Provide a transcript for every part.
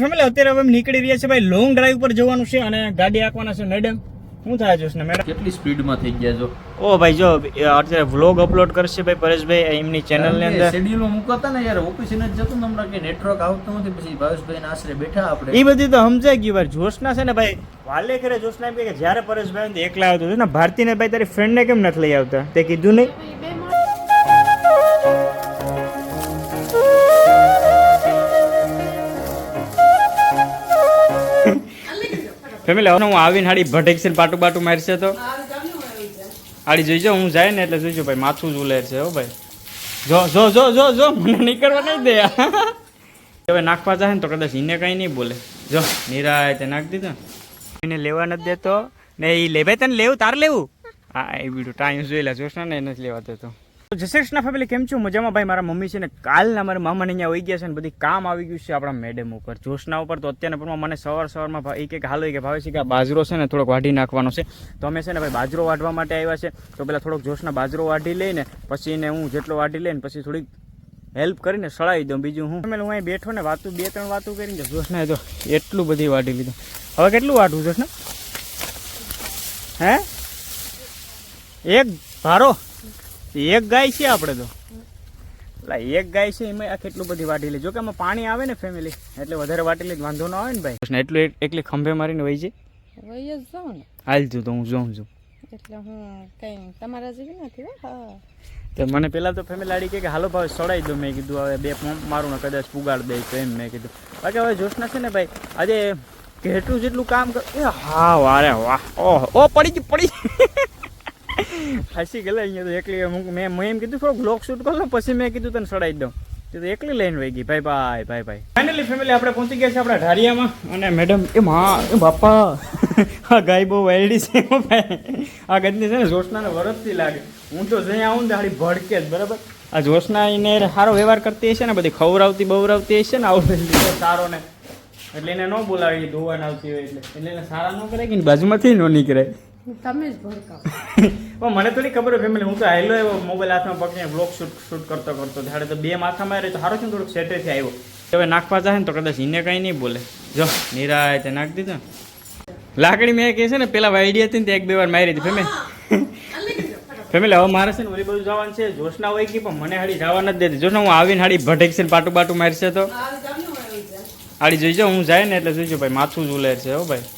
Family અત્યારે હવે નીકળી રહ્યા છે ભાઈ લોંગ ડ્રાઈવ પર જવાનું છે અને ગાડી આંકવાના છે મેડમ. શું થાય છે મેડમ? કેટલી સ્પીડમાં થઈ ગયા છો? ઓ ભાઈ જો અત્યારે વ્લોગ અપલોડ કરશે ભાઈ પરેશભાઈ એમની ચેનલની અંદર. શેડ્યુલમાં મુકાતા ને યાર ઓફિસ જ જતું ને હમણાં કે નેટવર્ક આવતું નથી પછી ભાવેશભાઈ ના આશરે બેઠા આપણે. એ બધી તો સમજાઈ ગયું ભાઈ. જોશના છે ને ભાઈ વાલે કરે જોશના એમ કે જ્યારે પરેશભાઈ એકલા આવતો હતો. ને ભારતીને ભાઈ તારી ફ્રેન્ડને કેમ નથી લઈ આવતા? તે કીધું નહીં? ફેમિલી હવે હું આવીને હાડી ભટેક પાટું બાટું મારશે તો. હાડી જોઈજો હું જાય ને એટલે જોઈજો ભાઈ માથું જ ઉલેર છે હો ભાઈ. જો જો જો જો જો મને નીકળવા નહીં દે. હવે નાખવા જાય ને તો કદાચ એને કંઈ નહીં બોલે. જો નિરાય તે નાખી દીધો. એને લેવા નથી દેતો. ને એ લે તને લેવું? તારે લેવું? હા એ બીડું ટાઈમ જોઈ લે જોશ ને એને જ લેવા દેતો. જય શ્રી ફેમિલી કેમ છું? મજામાં ભાઈ, મારા મમ્મી છે ને કાલના મારા મામાને અહીંયા વહી ગયા છે ને બધી કામ આવી ગયું છે આપણા મેડમ ઉપર. જોશના ઉપર તો અત્યારના પણ મને સવાર સવારમાં એક એક હાલ કે ભાવે છે કે આ બાજરો છે ને થોડોક વાઢી નાખવાનો છે. તો અમે છે ને ભાઈ બાજરો વાઢવા માટે આવ્યા છે. તો પેલા થોડોક જોશના બાજરો વાઢી લઈને પછી એને હું જેટલો વાઢી લઈને પછી થોડીક હેલ્પ કરીને સળાવી દઉં. બીજું હું હું અહીં બેઠો ને વાતું બે ત્રણ વાતું કરીને જોશના તો એટલું બધી વાટી લીધું. હવે કેટલું વાઢવું જોશને? હે? એક ભારો. એક ગાય છે આપણે તો. એટલે એક ગાય છે એમાં આ કેટલું બધી વાટી લે. જો કે આમાં પાણી આવે ને ફેમિલી એટલે વધારે વાટી લે વાંધો ન આવે ને ભાઈ? એટલું એટલે એકલી ખંભે મારીને વહી છે વહી જ જાઉં ને. હાલ છું તો હું જોઉં છું. એટલે હું કઈ તમારા જેવી નથી હા? તો મને પેલા તો ફેમિલી આડી કે હાલો ભાઈ સડાઈ દો. મેં કીધું હવે બે પંપ મારું ને કદાચ પુગાડ દે તો એમ મેં કીધું. બાકી હવે જોશના છે ને ભાઈ આજે કેટલું જેટલું કામ કર એ હા વારે વાહ. ઓહ ઓ પડી ગઈ પડી હસી ગયેલા અહીંયા તો એકલી મેં મેં એમ કીધું થોડુંક બ્લોક શૂટ કરો પછી મેં કીધું તને સડાઈ દઉં. તે એકલી લઈને વહી ગઈ. ભાઈ ભાઈ ભાઈ ભાઈ. ફાઇનલી ફેમિલી આપણે પહોંચી ગયા છે આપણા ઢારિયામાં. અને મેડમ એ માં એ બાપા. આ ગાય બહુ વાયડી છે આ ગજની છે ને જોશનાને વરસથી લાગે. હું તો જઈ આવું ને તો ભડકે જ, બરાબર? આ જોશના એને સારો વ્યવહાર કરતી હશે ને બધી ખવરાવતી બવરાવતી હશે ને, આવું સારો ને. એટલે એને ન બોલાવી ધોવાના આવતી હોય એટલે. એટલે સારા ન કરે કે બાજુમાંથી ન નીકળે. તમે જ ભડકાવો. મને મને થોડી ખબર હોય ફેમિલી હું તો આવેલો એવો મોબાઈલ હાથમાં પકડીને બ્લોગ શૂટ શૂટ કરતો કરતો. ત્યારે તો બે માથામાં રહે તો સારો છે થોડુંક સેટેથી આવ્યો. હવે નાખવા જાય ને તો કદાચ એને કંઈ નહીં બોલે. જો નિરાય તે નાખી દીધો. લાકડી મેં કહે છે ને પેલા વાઈડી હતી ને તે એક બે વાર મારી હતી ફેમિલી ફેમિલી હવે મારે છે ને ઓલી બાજુ જવાનું છે. જોશના હોય કે પણ મને હાડી જવા નથી દેતી. જોશના હું આવીને હાડી ભટેક છે ને પાટું બાટું મારશે તો. હાડી જોઈજો હું જાય ને એટલે જોઈજો ભાઈ માથું જ ઉલેર છે હો ભાઈ.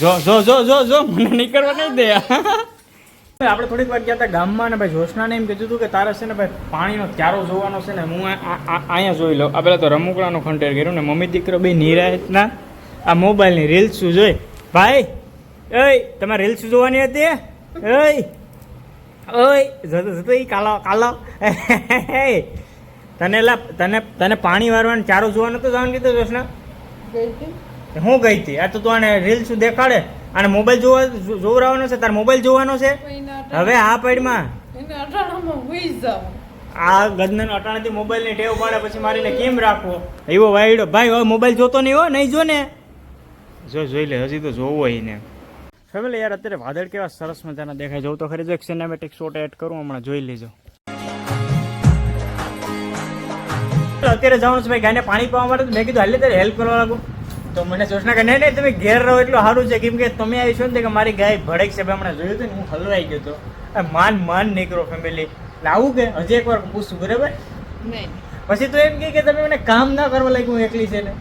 જો જો જો જો જો મને નીકળવા નહીં દે. આપણે થોડીક વાર ગયા હતા ગામમાં ને ભાઈ જોશનાને એમ કીધું હતું કે તારે છે ને ભાઈ પાણીનો ક્યારો જોવાનો છે ને હું અહીંયા જોઈ લઉં. આ પેલા તો રમકડાનો ખંડેર કર્યો ને મમ્મી દીકરો બે નિરાયતના આ મોબાઈલની રીલ્સ શું જોઈ. ભાઈ એય તમારે રીલ્સ જોવાની હતી? એય ઓય જતો જતો ઈ કાલો કાલો. તને તને તને પાણી વારવાનું ચારો જોવાનો તો જવાનું કીધું જોશના? હું ગઈ હતી? આ તો તું આને રીલ્સ દેખાડે. અને મોબાઈલ જોવા જોવરાવાનો છે તારે મોબાઈલ જોવાનો છે? હવે આ પેડમાં. આ ગદનન અટાણાથી મોબાઈલની ટેવ પાડે પછી મારીને કેમ રાખવો? એવો વાયડો. ભાઈ હવે મોબાઈલ જોતો નહીં હો નહીં જો ને. જો જોઈ લે હજી તો જોવો હોય ને ફેમિલી યાર અત્યારે વાદળ કેવા સરસ મજાના દેખાય. જોઉં તો ખરી જો એક સિનેમેટિક શોટ એડ કરું હમણાં જોઈ લેજો. અત્યારે જવાનું છે ભાઈ ગાયને પાણી પાવા માટે. મેં કીધું હાલે તારે હેલ્પ કરવા લાગુ. તો મને જોશના કે નહીં નહીં તમે ઘેર રહો એટલું સારું છે. કેમ કે તમે આવી છો ને કે મારી ગાય ભડેક છે. હમણાં જોયું હતું ને હું હલવાઈ ગયો હતો. માન માન નીકળો ફેમિલી આવું કે હજી એકવાર પૂછું બરાબર? પછી તો એમ કે તમે મને કામ ના કરવા લાગ્યું હું એકલી છે ને?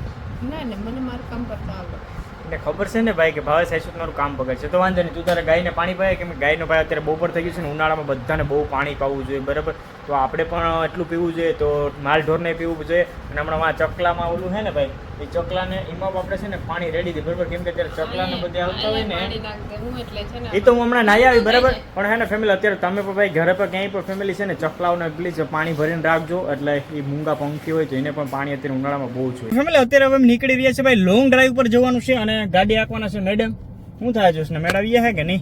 ના ને મને મારું કામ કરતા આવડે. એટલે ખબર છે ને ભાઈ કે ભાવે સાહેબ મારું કામ બગડશે તો વાંધો નહીં તું તારે ગાયને પાણી પાય. કે ગાયનો ભાઈ અત્યારે બપોર થઈ ગયું છે ને ઉનાળામાં બધાને બહુ પાણી પાવું જોઈએ બરાબર? તો આપણે પણ એટલું પીવું જોઈએ તો માલ ઢોરને પીવું જોઈએ. અને હમણાં ચકલામાં ઓલું છે ને ભાઈ એ ચકલાને એમાં આપણે છે ને પાણી રેડી દે બરાબર? કેમ કે ત્યારે ચકલાને બધે આવતા હોય ને પાણી નાખ દે હું એટલે છે ને એ તો હું હમણાં નાઈ આવી બરાબર? પણ હે ને ફેમિલી અત્યારે તમે પણ ભાઈ ઘરે પર ક્યાંય પણ ફેમિલી છે ને ચકલાઓને પ્લીઝ પાણી ભરીને રાખજો. એટલે એ મૂંગા પંખી હોય તો એને પણ પાણી અત્યારે ઉનાળામાં બહુ જોઈએ ફેમિલી અત્યારે હવે નીકળી રહ્યા છે ભાઈ લોંગ ડ્રાઈવ પર જવાનું છે અને ગાડી આંકવાના છે મેડમ શું થાય જોશ ને મેડમ એ હે કે નહીં?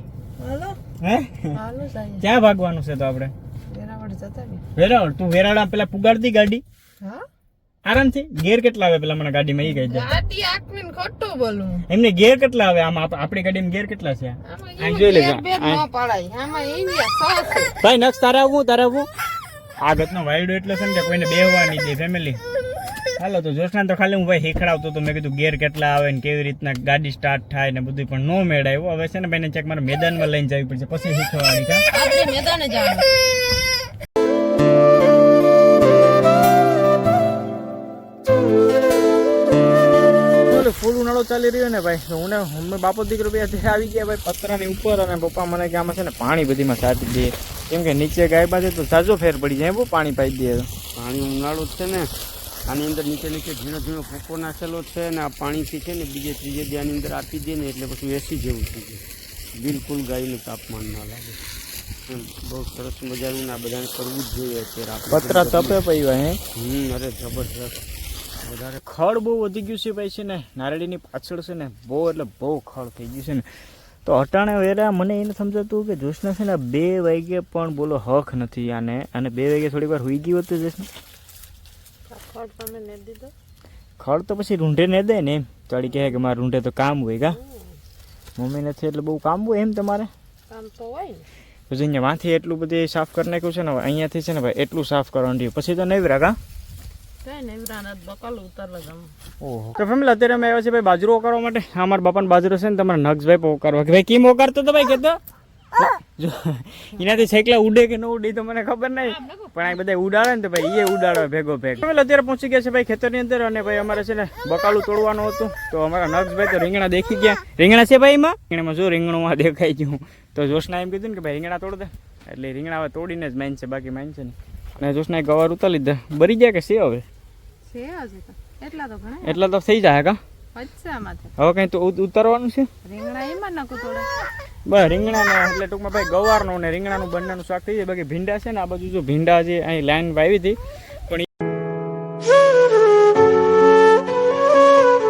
હે? હાલો ક્યાં ભાગવાનું છે તો આપણે? વેરાવળ તું વેરાવળ પેલા પુગાડતી ગાડી? હા? આરામથી? ગેર કેટલા આવે? પેલા મને ગાડીમાં એ કહી દે. ગાડી આંકવીને ખોટું બોલું. એમને ગેર કેટલા આવે? આમ આપણી ગાડીમાં ગેર કેટલા છે? આમાં આમ જોઈ લેજો. બે ન પડાય. આમાં ઇન્ડિયા સો છે. ભાઈ નક્ષ તારે આવવું? તારે આવું આ ગતનો વાયડો એટલે છે ને કે કોઈને બેહવાની દે ફેમિલી હાલો તો જોશના તો ખાલી હું ભાઈ હીખડાવતો તો મેં કીધું ગેર કેટલા આવે ને કેવી રીતના ગાડી સ્ટાર્ટ થાય ને બધું પણ નો મેળ આવ્યો હવે છે ને ભાઈને ચેક મારે મેદાનમાં લઈને જવી પડશે. પછી શીખવાની કા આપણે મેદાને જવાનું. ઉનાળો ચાલી રહ્યો ને ભાઈ તો હું ને મમ્મી બાપો દીકરો બે અત્યારે આવી ગયા ભાઈ પતરાની ઉપર અને પપ્પા મને કે આમાં છે ને પાણી બધીમાં છાંટી દે. કેમ કે નીચે ગાય બાજુ તો સાજો ફેર પડી જાય બહુ પાણી પાઈ દે. તો. પાણી ઉનાળો છે ને. આની અંદર નીચે નીચે ઝીણો ઝીણો ભૂકો નાખેલો છે ને આ પાણીથી છે ને બીજે ત્રીજે દી આની અંદર આપી દે ને એટલે પછી એસી જેવું થઈ જાય. બિલકુલ ગાયનું તાપમાન ના લાગે. એમ બહુ સરસ મજાનું ને આ બધાને કરવું જ જોઈએ અત્યારે. આપણે પતરા તપે પૈવા હે? હમ અરે જબરજસ્ત. વધારે ખડ બહુ વધી ગયું છે ભાઈ છે ને નારળીની પાછળ છે ને બહુ એટલે બહુ ખડ થઈ ગયું છે ને. તો અટાણે વેરા મને એને સમજાતું કે જોશના છે ને બે વાગે પણ બોલો હક નથી આને અને બે વાગે થોડી વાર હુઈ ગયું હતું જોશના ખડ તમે ને દીધો? ખડ તો પછી રૂંઢે ને દે ને એમ. ચડી કહે કે મારે રૂંઢે તો કામ હોય કા. મમ્મી નથી એટલે બહુ કામ હોય એમ તમારે. કામ તો હોય પછી અહીંયા વાંથી એટલું બધું સાફ કરી નાખ્યું છે ને અહીંયાથી છે ને ભાઈ એટલું સાફ કરવાનું રહ્યું. પછી તો નહીં કા? તો ફેમિલી અત્યારે અમે આવ્યા છે બાજરો કરવા માટે. અમારા બાપાનો બાજરો છે ને તમારા નક્ષભાઈ પોકારવા કે ભાઈ, કેમ ઓકારતો તો ભાઈ કહેતો જો, એનાથી છેકલા ઉડે કે ન ઉડે તો મને ખબર નહીં. પણ આ બધા ઉડાડે ને ભાઈ, એ ઉડાડે ભેગો ભેગ. ફેમિલી અત્યારે પહોંચી ગયા છે ભાઈ ખેતરની અંદર અને ભાઈ અમારે છે ને બકાલું તોડવાનું હતું. તો અમારા નક્ષભાઈ તો રીંગણા દેખી ગયા. રીંગણા છે ભાઈ એમાં? રીંગણામાં જો રીંગણું દેખાઈ ગયું તો જોશના એમ કીધું ને કે ભાઈ રીંગણા તોડ દે. એટલે રીંગણા તોડીને જ માઇન છે, બાકી માઇન છે ને અને જોશને ગવાર ઉતારી લીધા બરી ગયા કે છે હવે? એટલા તો ઘણા. એટલા તો થઈ જાય કા? હવે કઈ તો ઉતારવાનું છે? રીંગણા એમાં નાખું થોડા. બસ રીંગણા ને એટલે ટૂંકમાં ભાઈ ગવારનું ને રીંગણાનું બંનેનું શાક થઈ જાય. બાકી ભીંડા છે ને આ બાજુ જો ભીંડા જે અહીં લાઈન વાવી હતી પણ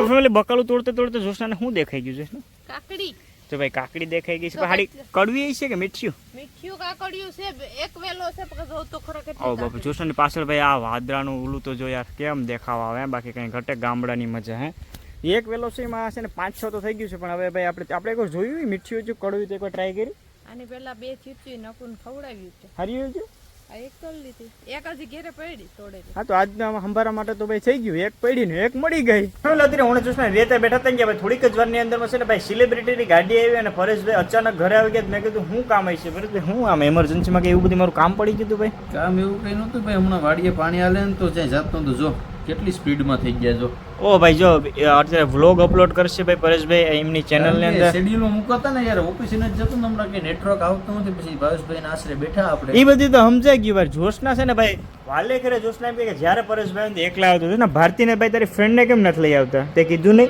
ફેમિલી બકાલું તોડતે તોડતે જોશનાને શું દેખાઈ ગયું છે? કાકડી. તો ભાઈ કાકડી દેખાઈ ગઈ છે. હાડી કડવી છે કે મીઠ્યું? મીઠ્યું કાકડિયું છે. એક વેલો છે પણ જો તો ખરો ઓ કેટલી જોશો ને પાછળ ભાઈ આ વાદળાનું ઓલું તો જો યાર કેમ દેખાવા આવે? બાકી કંઈ ઘટે ગામડાની મજા હે? એક વેલો છે એમાં છે ને પાંચ છ તો થઈ ગયું છે પણ હવે ભાઈ આપણે આપણે કોઈ જોયું મીઠ્યું હતું કડવી તો એકવાર ટ્રાય કરી. આની પહેલા બે ચીચી નકુન ખવડાવ્યું છે. હારી છે આ એક તો લીધી. એક હજી ઘેરે પડી તોડેલી. હા તો આજના હંભારા માટે તો ભાઈ થઈ ગયું. એક પડી ને એક મળી ગઈ. અત્યારે હું જોશ રેતા બેઠા હતા કે ભાઈ થોડીક જ વારની અંદરમાં છે ને ભાઈ સેલિબ્રિટીની ગાડી આવી અને પરેશભાઈ અચાનક ઘરે આવી ગયા તો મેં કીધું હું કામ આવી છે? પરેશભાઈ હું આમ એમરજન્સીમાં કે એવું બધું મારું કામ પડી ગયું હતું ભાઈ? કામ એવું કંઈ નહોતું ભાઈ હમણાં વાડીએ પાણી હાલે ને તો જ્યાં જાત તો જો. કેટલી સ્પીડમાં થઈ ગયા જો ઓ ભાઈ જો અત્યારે વ્લોગ અપલોડ કરશે ભાઈ પરેશભાઈ એમની ચેનલની અંદર. શેડ્યુલમાં મૂકતા ને યાર ઓફિસે નથી જતો ને હમણાં કે નેટવર્ક આવતું નથી પછી ભાવેશભાઈ આશરે બેઠા આપણે. એ બધી તો સમજાઈ ગયું ભાઈ જોશના છે ને ભાઈ વાલે કરે જોશના એમ કહે કે જ્યારે પરેશભાઈ એકલા આવતો હતો. ને ભારતીને ભાઈ તારી ફ્રેન્ડને કેમ નથી લઈ આવતા? તે કીધું નહીં.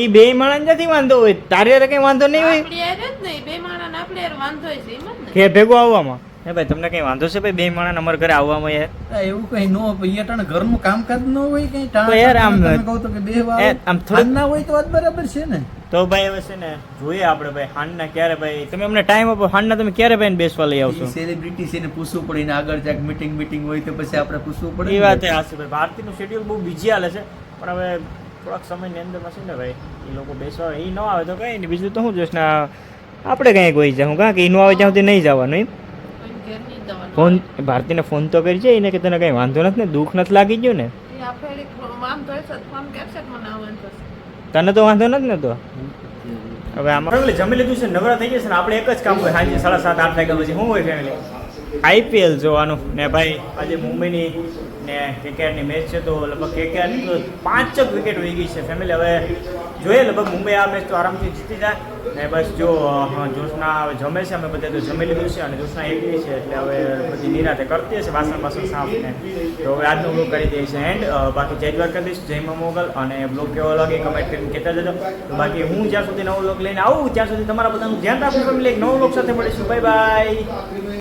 એ બે માણસ છે. નથી વાંધો હોય. તારે કઈ વાંધો નહીં હોય. જ બે માણસ આપણે વાંધો છે એમ જ ને. કે ભેગો આવવામાં. હે ભાઈ તમને કઈ વાંધો છે ભાઈ? બે માણસ અમારા ઘરે આવવામાં યાર એવું કઈ ન હોય ટાણે ઘરનું કામકાજ ન હોય કઈ? તો યાર આમ- કહો તો કે બે વાર આમ થોડું ના હોય તો વાત બરાબર છે ને. તો ભાઈ હવે છે ને જોઈએ આપણે ભાઈ હાંડના ક્યારે ભાઈ? તમે અમને ટાઈમ આપો હાંડના તમે ક્યારે ભાઈ બેસવા લઈ આવશો? સેલિબ્રિટી છે ને પૂછવું પડે ને આગળ જાક મીટિંગ મીટિંગ હોય તો પછી આપણે પૂછવું પડે એ વાત હાશે ભાઈ ભારતીનું શેડ્યુલ બહુ બીજી હાલે છે પણ હવે થોડાક સમયની અંદરમાં છે ને ભાઈ એ લોકો બેસવા એ ન આવે તો કઈ નહીં બીજું તો શું જોઈશ ને આપણે કંઈ કોઈ જાઉં કાં કે એ ન આવે ત્યાં સુધી નહીં જવાનું એમ કોઈ ઘેર નહીં જવાનું ફોન ભારતીને ફોન તો કરી છે એને કે તને કંઈ વાંધો નથી ને? દુઃખ નથી લાગી ગયું ને? તને તો વાંધો નથી ને તો? હવે આમાં જમી લીધું છે નવરા થઈ જશે ને આપણે એક જ કામ હોય સાંજે સાડા સાત આઠ વાગ્યા પછી શું હોય ફેમિલી આઈપીએલ જોવાનું. ને ભાઈ, આજે મુંબઈની ને કેકેઆરની મેચ છે તો લગભગ કેકેઆરની તો પાંચ જ વિકેટ વહી ગઈ છે. ફેમિલી હવે જોઈએ, લગભગ મુંબઈ આ મેચ તો આરામથી જીતી જાય. ને બસ જો જોશના જમે છે, અમે બધા તો જમી લીધું છે અને જોશના એકલી છે, એટલે હવે બધી નિરાતે કરતી હશે વાસણ બાસણ સાફ ને. તો હવે આજનો બ્લોગ કરી દઈએ છે એન્ડ બાકી જય દ્વારકાધીશ જય મા મોગલ. અને બ્લોગ કેવો લાગે કમેન્ટ કરીને કહેતા જજો. બાકી હું જ્યાં સુધી નવો બ્લોગ લઈને આવું, ત્યાં સુધી તમારા બધાનું ધ્યાન રાખવું ફેમિલી એક નવો બ્લોગ સાથે મળીશું. Bye bye